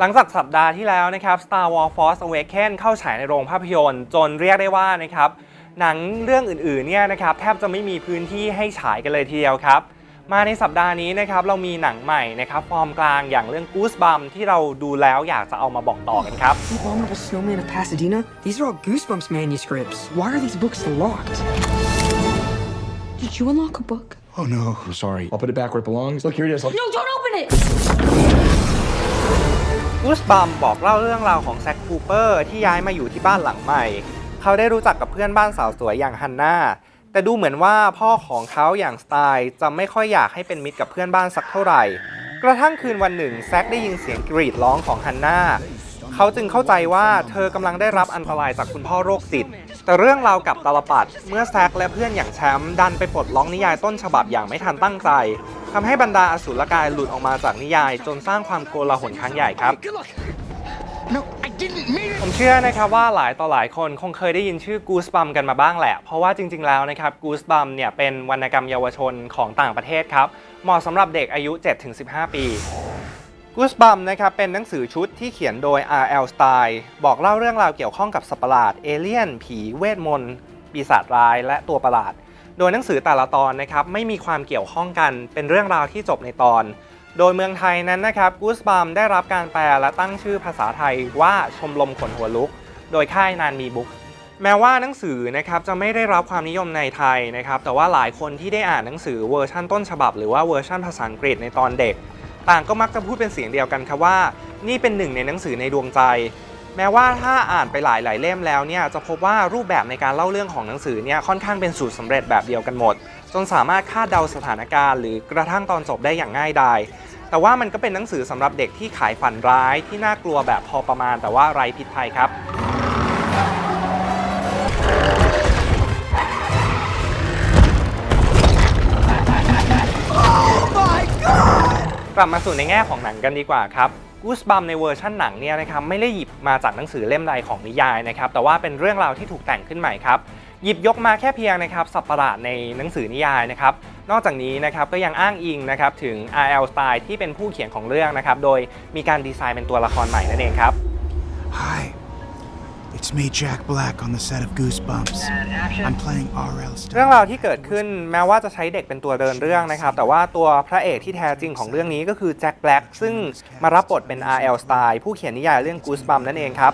หลังจากสัปดาห์ที่แล้วนะครับ Star Wars Force Awakens เข้าฉายในโรงภาพยนตร์ จนเรียกได้ว่านะครับหนังเรื่องอื่นๆเนี่ยนะครับแทบจะไม่มีพื้นที่ให้ฉายกันเลยทีเดียวครับ มาในสัปดาห์นี้นะครับเรามีหนังใหม่นะครับฟอร์มกลางอย่างเรื่อง Goosebumps ที่เราดูแล้วอยากจะเอามาบอกต่อกันครับ The Abominable Snowman of Pasadena? These are all Goosebumps manuscripts. Why are these books locked? Did you unlock a book? Oh no. I'm sorry. I'll put it back where it belongs. Look, here it is. Look. No, don't open it! กูสบัมบอกเล่าเรื่องราวของแซคคูเปอร์ที่ย้ายมาอยู่ที่บ้านหลังใหม่ เขาได้รู้จักกับเพื่อนบ้านสาวสวยอย่างฮันนาแต่ดูเหมือนว่าพ่อของเขาอย่างสไตล์จะไม่ค่อยอยากให้เป็นมิตรกับเพื่อนบ้านสักเท่าไหร่ กระทั่งคืนวันหนึ่งแซคได้ยินเสียงกรีดร้องของฮันนาเขาจึงเข้าใจว่าเธอกำลังได้รับอันตรายจากคุณพ่อโรคจิต แต่เรื่องราวกลับตาลปัด เมื่อแซคและเพื่อนอย่างแชมป์ดันไปปลดล็อกนิยายต้นฉบับอย่างไม่ทันตั้งใจทำให้บรรดาอสูรกายหลุดออกมาจากนิยาย จนสร้างความโกลาหลครั้งใหญ่ครับ Good luck. No, I didn't mean it. ผมเชื่อนะครับว่าหลายต่อหลายคนคงเคยได้ยินชื่อ Goosebumps กันมาบ้างแหละ เพราะว่าจริง ๆ แล้วนะครับ Goosebumps เนี่ยเป็นวรรณกรรมเยาวชนของต่างประเทศครับ เหมาะสำหรับเด็กอายุ 7-15 ปี Goosebumps นะครับเป็นหนังสือชุดที่เขียนโดย R.L. Stein บอกเล่าเรื่องราวเกี่ยวข้องกับสัตว์ประหลาด เอเลี่ยน ผี เวทมนต์ปีศาจร้าย และตัวประหลาด โดยหนังสือแต่ละตอนนะครับไม่มีความเกี่ยวข้องกันเป็นเรื่องราวที่จบในตอน โดยเมืองไทยนั้นนะครับ Goosebumps ได้รับการแปลและตั้งชื่อภาษาไทยว่าชมรมขนหัวลุก โดยค่ายนานมีบุ๊กแม้ว่าหนังสือนะครับจะไม่ได้รับความนิยมในไทยนะครับแต่ว่าหลายคนที่ได้อ่านหนังสือเวอร์ชั่นต้นฉบับ หรือว่าเวอร์ชั่นภาษาอังกฤษในตอนเด็ก ต่างก็มักจะพูดเป็นเสียงเดียวกันครับว่า นี่เป็นหนึ่งในหนังสือในดวงใจ แม้ว่าถ้าอ่านไปหลายหลายเล่มแล้วเนี่ยจะพบว่ารูปแบบในการเล่าเรื่องของหนังสือเนี่ยค่อนข้างเป็นสูตรสำเร็จแบบเดียวกันหมด จนสามารถคาดเดาสถานการณ์ หรือกระทั่งตอนจบได้อย่างง่ายดายแต่ว่ามันก็เป็นหนังสือสำหรับเด็กที่ขายฝันร้ายที่น่ากลัวแบบพอประมาณ แต่ว่าไร้พิษภัยครับ กลับมาสู่ในแง่ของหนังกันดีกว่าครับกูสบัมในเวอร์ชั่นหนังเนี่ยนะครับไม่ได้หยิบมาจากหนังสือเล่มใดของนิยายนะครับแต่ว่าเป็นเรื่องราวที่ถูกแต่งขึ้นใหม่ครับหยิบยกมาแค่เพียงนะครับสับประหลาดในหนังสือนิยายนะครับนอกจากนี้นะครับก็ยังอ้างอิงนะครับถึง R.L. Stein ที่เป็นผู้เขียนของเรื่องนะครับโดยมีการดีไซน์เป็นตัวละครใหม่นั่นเองครับ Hi. It's me, Jack Black, on the set of Goosebumps. I'm playing R.L. เรื่องราวที่เกิดขึ้นแม้ว่าจะใช้เด็กเป็นตัวเดินเรื่องนะครับ แต่ว่าตัวพระเอกที่แท้จริงของเรื่องนี้ก็คือแจ็คแบล็กซึ่งมารับบทเป็น R.L. Stein ผู้เขียนนิยายเรื่อง Goosebumps นั่นเองครับ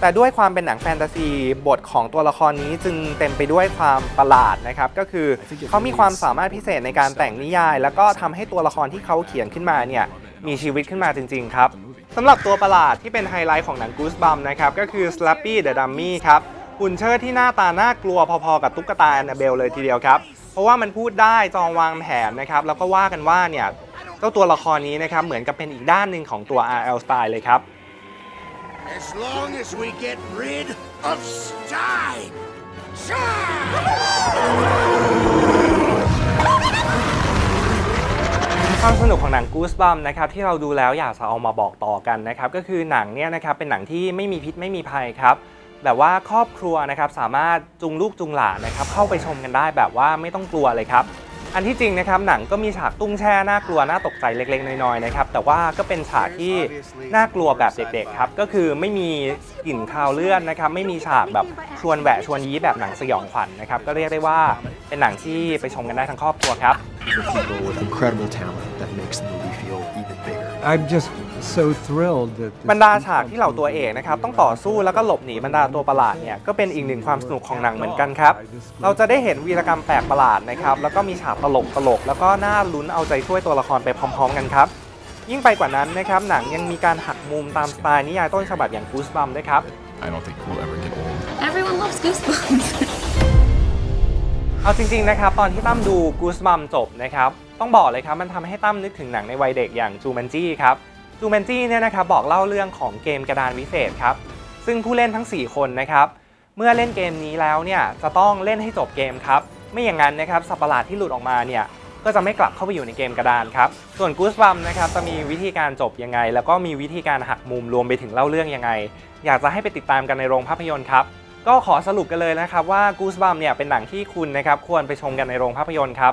แต่ด้วยความเป็นหนังแฟนตาซีบทของตัวละครนี้จึงเต็มไปด้วยความประหลาดนะครับ ก็คือเขามีความสามารถพิเศษในการแต่งนิยาย แล้วก็ทำให้ตัวละครที่เขาเขียนขึ้นมาเนี่ย มีชีวิตขึ้นมาจริง ๆ ครับสำหรับตัวประหลาดที่เป็นไฮไลท์ของหนัง Goosebumps นะครับก็คือ Slappy the Dummy ครับหุ่นเชิดที่หน้าตาน่ากลัวพอๆกับตุ๊กตาแอนนาเบลเลยทีเดียวครับ เพราะว่ามันพูดได้จองวางแผนนะครับ แล้วก็ว่ากันว่าเนี่ยเจ้าตัวละครนี้นะครับ เหมือนกับเป็นอีกด้านหนึ่งของตัว R.L. Stein เลยครับ As long as we get rid of Stein! Stein! ความสนุกของหนัง Goosebumps นะครับที่เราดูแล้วอยากจะเอามาบอกต่อกันนะครับก็คือหนังเนี่ยนะครับเป็นหนังที่ไม่มีพิษไม่มีภัยครับแบบว่าครอบครัวนะครับสามารถจูงลูกจูงหลานนะครับเข้าไปชมกันได้แบบว่าไม่ต้องกลัวเลยครับอันที่จริงนะครับหนังก็มีฉากตุ้งแช่น่ากลัวน่าตกใจเล็กๆน้อยๆนะครับแต่ว่าก็เป็นฉากที่น่ากลัวแบบเด็กๆครับก็คือไม่มีกลิ่นคาวเลือดนะครับไม่มีฉากแบบชวนแหวะชวนยี้แบบหนังสยองขวัญนะครับก็เรียกได้ว่า เป็นหนังที่ไปชมกันได้ทั้งครอบครัวครับ People with incredible talent that makes the movie feel even bigger. I'm just so thrilled that this บรรดาฉากที่เหล่าตัวเอกนะครับต้องต่อสู้แล้วก็หลบหนีบรรดาตัวประหลาดเนี่ยก็เป็นอีกหนึ่งความสนุกของหนังเหมือนกันครับ เราจะได้เห็นวีรกรรมแปลกประหลาดนะครับแล้วก็มีฉากตลกตลกๆแล้วก็น่าลุ้นเอาใจช่วยตัวละครไปพร้อมๆกันครับ ยิ่งไปกว่านั้นนะครับหนังยังมีการหักมุมตามสไตล์นิยายต้นฉบับอย่าง Goosebumps ด้วยครับ I don't think we'll ever get old. Everyone loves Goosebumps. เอาจริงๆนะครับตอนที่ตั้มดู Goosebumps จบนะครับต้องบอกเลยครับมันทำให้ตั้มนึกถึงหนังในวัยเด็กอย่าง Jumanji ครับ Jumanji เนี่ยนะครับบอกเล่าเรื่องของเกมกระดานวิเศษครับซึ่งผู้เล่นทั้ง 4 คนนะครับเมื่อเล่นเกมนี้แล้วเนี่ยจะต้องเล่นให้จบเกมครับไม่อย่างนั้นนะครับสัตว์ประหลาดที่หลุดออกมาเนี่ยก็จะไม่กลับเข้าไปอยู่ในเกมกระดานครับ ส่วน Goosebumps นะครับจะมีวิธีการจบยังไง แล้วก็มีวิธีการหักมุมรวมไปถึงเล่าเรื่องยังไง อยากจะให้ไปติดตามกันในโรงภาพยนตร์ครับ ก็ขอสรุปกันเลยนะครับว่า Goosebumps เนี่ยเป็นหนังที่คุณนะครับควรไปชมกันในโรงภาพยนตร์ครับ